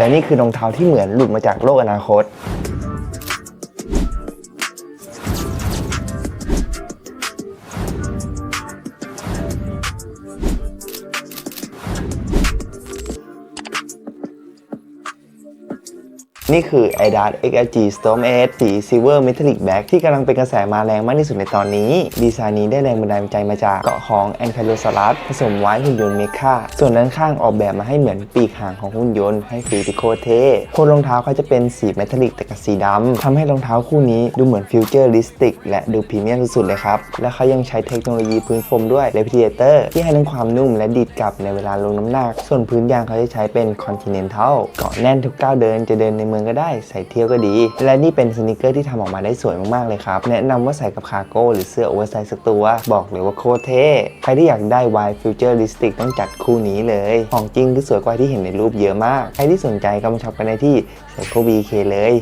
และนี่คือรองเท้าที่เหมือนหลุดมาจากโลกอนาคต นี่คือ Adidas XRG Storm 8สี Silver Metallic Black ที่กำลังเป็นกระแสมาแรงมากที่สุดในตอนนี้ ดีไซน์นี้ได้แรงบันดาลใจมาจากเกาะของ Ankylosaurus ผสมไว้หุ่นยนต์เมคาส่วนด้านข้างออกแบบมาให้เหมือนปีกหางของหุ่นยนต์ให้ฟีลที่โคเท่โคนรองเท้าเขาจะเป็นสีเมทัลลิกแต่กับสีดำทำให้รองเท้าคู่นี้ดูเหมือนฟิวเจอริสติกและดูพรีเมียมสุดๆเลยครับ และเขายังใช้เทคโนโลยีพื้นโฟมด้วย Replicator ที่ให้ทั้งความนุ่มและดีดกลับในเวลาลงน้ำหนัก ส่วนพื้นยางเขาจะใช้เป็น Continental เกาะแน่นทุกก้าวเดินจะเดินในเมืองก็ได้ ใส่เที่ยวก็ดี และนี่เป็นสนิเกอร์ที่ทำออกมาได้สวยมากๆเลยครับ แนะนำว่าใส่กับคาร์โก้หรือเสื้อโอเวอร์ไซส์สักตัว บอกเลยว่าโคตรเท่ ใครที่อยากได้วายฟิวเจอร์ลิสติกต้องจัดคู่นี้เลย ของจริงคือสวยกว่าที่เห็นในรูปเยอะมาก ใครที่สนใจก็มาช็อปกันได้ที่ไซโคบีเคเลย